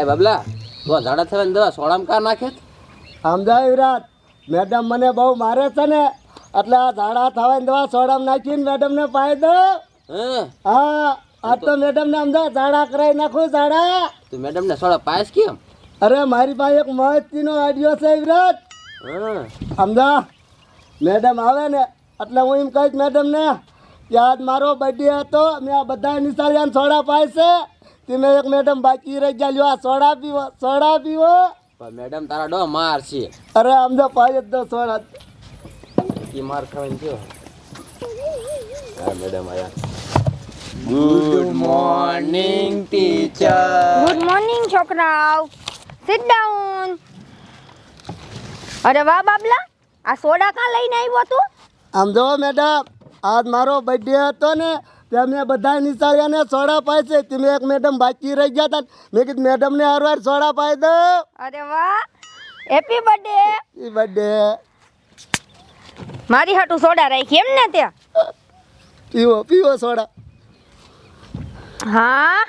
એ બાબલા તો ઝાડા થવાની દવા સોડામ કા નાખે સમજાય વિરાટ. મેડમ મને બહુ મારે છે ને એટલે આ ઝાડા થવાની દવા સોડામ નાખીને મેડમને પાઈ દો. હા? આ તો મેડમને સમજા ઝાડા કરાવી નાખું ઝાડા. તું મેડમ ને સોડા પાસ કેમ? અરે મારી પાસે એક મસ્તીનો આઈડિયો છે વિરાટ. હા? સમજા? મેડમ આવે ને એટલે હું એમ કહીશ મેડમને કે આજ મારો બર્થડે હતો મેં આ બધા નિશાળિયાને સોડા પાય છે તે એક મેડમ બાકી રહી ગયા લ્યો આ સોડા પીવો સોડા પીવો. પણ મેડમ તારા ડો માર છે. અરે તો પાય જ દો સોડા. ઈ માર ખાવાની છે. હા મેડમ આયા. Good morning teacher good morning છોકરાઓ. સિટ ડાઉન અરે વાહ બાબલા. આ સોડા કાં લઈને આવ્યો તું? આમ જો મેડમ આજ મારો બર્થડે હતો ને ત્યાં બધા નિશાળ્યા ને સોડા પાય છે. તમે એક મેડમ બાકી રહી ગયા હતા મેં કીધું મેડમને હારવાર સોડા પાય દો. અરે વાહ. હેપી બર્થડે હેપી બર્થડે મારી હાટુ સોડા રાખી એમ ને ત્યાં? પીવો પીવો સોડા. હા?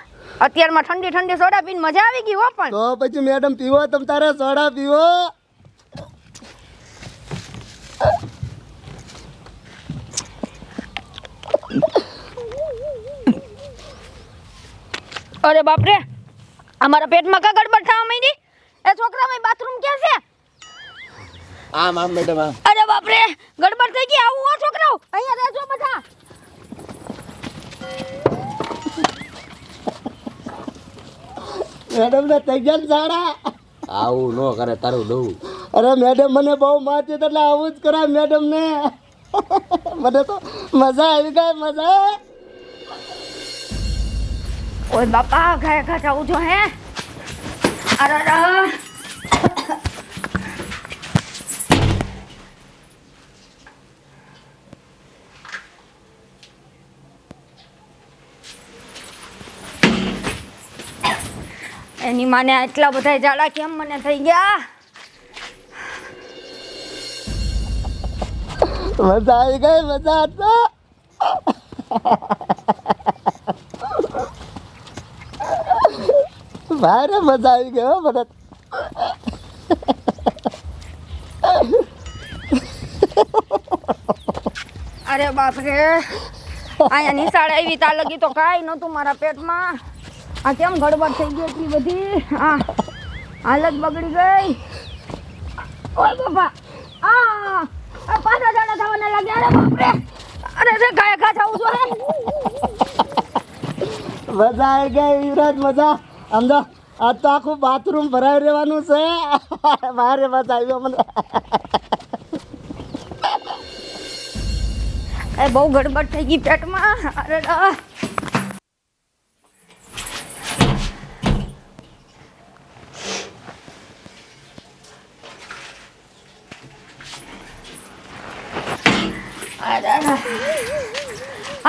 અત્યારમાં ઠંડી ઠંડી સોડા પીને મજા આવી ગઈ હો પણ. તો પછી મેડમ પીવો તમ તારે સોડા પીવો. અરે બાપરે અમારા પેટમાં કા ગડબડ થવા માંડી. એ છોકરા ભાઈ બાથરૂમ ક્યાં છે? આમ આમ મેડમ આમ. અરે બાપરે ગડબડ થઈ ગઈ આવું હો છોકરાઓ. અહીંયા રહેજો બધા. મેડમને થઈ ગયા ને સોડા આવું નો કરે તારું દઉં. અરે મેડમ મને બહુ મારતી એટલે આવું જ કરાય મેડમ ને. મને તો મજા આવી ગઈ મજા. ઓય બાપા ઘરે ઘરે આવું છો હે. અરે એની માને આટલા બધા ઝાડા કેમ મને થઈ ગયા? મજા આવી ગઈ, મજા તો ભારે મજા આવી ગયો મને. અરે બાપ રે. અહીંયા નિશાળ આવી તા લગી તો કાંઈ નહોતું મારા પેટમાં. આ કેમ ગડબડ થઈ ગઈ એટલી બધી? આ હાલત બગડી ગઈ. ઓય બાપા. આ પાછા જાડા થવાના લાગ્યા અરે બાપ રે. અરે રે ગાય ઘા થવું છું મજા આવી ગઈ યુવરાજ મજા. આમ આ તો આખું બાથરૂમ ભરાઈ રહેવાનું છે. મારે બસ આવ્યો મને. એ બહુ ગડબડ થઈ ગઈ પેટમાં. અરે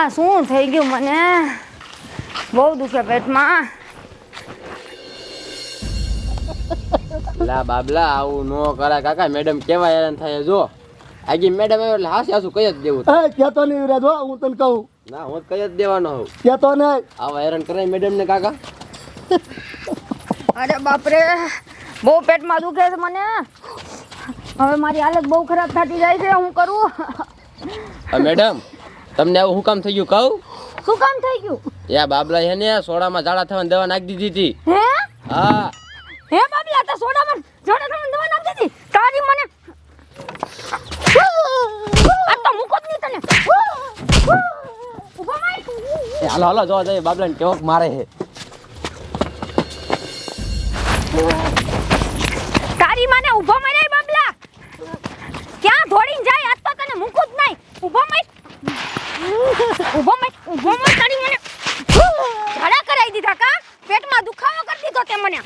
આ શું થઈ ગયું મને? બહુ દુખે પેટમાં. લા બાબલા આવું નો કરાય. કાકા મેડમ કેવા હેરાન થાય જો. આગી મેડમ એટલે હાસી હાસું કઈ જ દેવું. એ કહેતો નહીં યુવરાજ હો હું તને કહું. ના હું કઈ જ દેવાનો હોઉં. કહેતો નહીં. આવા હેરાન કરાય મેડમ ને કાકા? અરે બાપરે બહુ પેટમાં દુખે છે મને. હવે મારી હાલત બહુ ખરાબ થતી જાય છે હું કરું? મેડમ તમને આવું હું કામ થઈ ગયું? કહું? શું કામ થઈ ગયું? યા બાબલા હે ને સોડામાં ઝાડા થવાની દવા નાખી દીધી હતી. હે? હા. હે બાબલા તો સોડામાં જોડે તમે દવા નાખી દીધી. તારી મને આ તો મુકો જ નહીં તને. માય હાલો હાલો જોવા જઈએ. બાબલાને કેવોક મારે હે. તારી મને ઊભો મારે બાબલા. ક્યાં દોડીને જાય આજ તો તને મૂકું જ નહીં. ઊભો માય ઊભો માય ઊભો માય તારી મને ઝાડા કરાવી દીધા કા પેટમાં દુખાવો કરી દીધો તે મને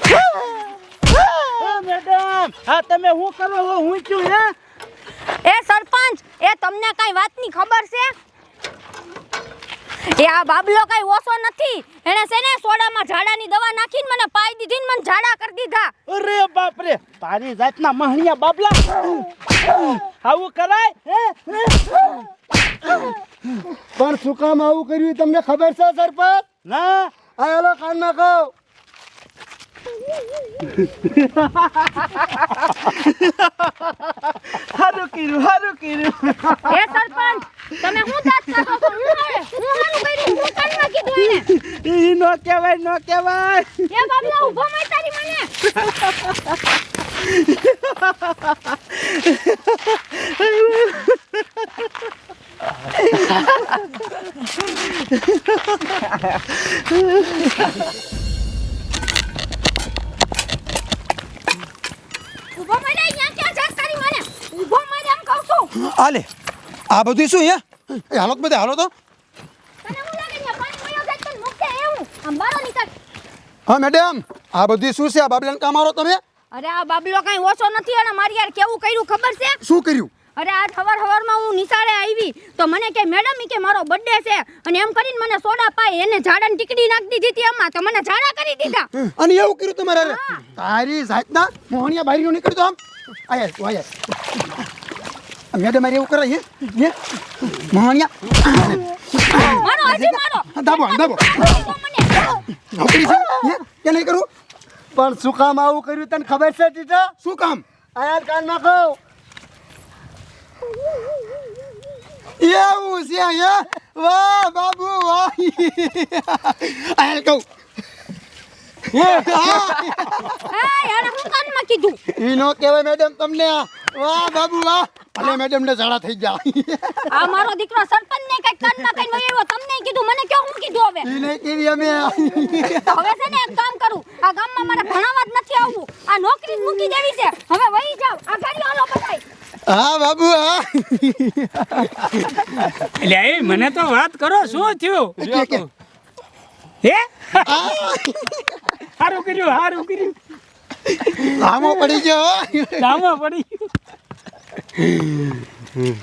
મેડમ હા તમે શું કરો છો હું છું હે એ સરપંચ એ તમને કઈ વાતની ખબર છે? એ આ બાબલો કઈ ઓછો નથી. એણે છે ને સોડામાં ઝાડાની દવા નાખીને મને પાઈ દીધી ને મને ઝાડા કરી દીધા. અરે બાપ રે તારી જાતના મહણિયા બાબલા. આવું કરાય? પણ શું કામ આવું કર્યું તમને ખબર છે સરપંચ? ના. આ હેલો કાનમાં કહો. હારું કર્યું હારું કર્યું. હે સરપંચ તમે હું દાંત કાઢો છો? હું હારે હું હારું કર્યું? હું કાનમાં કીધું એને? ઈ નો કહેવાય નો કહેવાય. એ બાબલા ઊભો માર તારી મને. ઊભો માર અહીંયા ક્યાં જાત તારી મને ઊભો માર એમ કહું છું આલે આ બધું શું હે એ હાલો તો બધે હાલો તો. હું મેડમ આ બધું શું છે? આ બાબલાને કામ મારો તમે? અરે આ બાબલો કઈ ઓછો નથી અને મારી યાર કેવું કર્યું ખબર છે? શું કર્યું? અરે આ સવાર સવારમાં હું નિશાળે આવી તો મને કે મેડમ કે મારો બર્થડે છે. અને એમ કરીને મને સોડા પાઈ એને ઝાડાની ટીકડી નાખી દીધી હતી આમાં તો મને ઝાડા કરી દીધા. અને એવું કર્યું તમારે? તારી જાતના મોહણિયા બારીઓ નીકળી તો આમ. આયા તું આયા. મેડમ મારે એવું કરે હે હે? મોહણિયા મારો હજી મારો. દાબો દાબો. નોકરી છે? હે? કે નહીં કરું? પણ શું કામ આવું કર્યું તને ખબર છે ટીચર? શું કામ? આયા કાનમાં કહું એવું છે હે? વાહ બાબુ વાહ. આયલ કહું. હે? યાર હું કાનમાં કીધું? ઈ નો કહેવાય મેડમ તમને વાહ બાબુ વાહ. ભલે મેડમ ને ઝાડા થઈ ગયા. આ મારો દીકરો સરપંચ ને કઈ કાનમાં કઈ વયો તમને કીધું મને કેવું હું કીધું હવે? ઈ નહીં કેવી અમે હવે છે ને એક કામ કરું. આ ગામમાં મારે ભણાવવા જ નથી આવવું. આ નોકરી જ મૂકી દેવી છે. હવે વહી જાવ આ ગાડી હાલો બધાય. હા બાબુ હા. એટલે એ મને તો વાત કરો શું થયું. હે? સારું કર્યું હારું કર્યું. લામો પડી ગયો લામો પડી ગયું. 嗯 嗯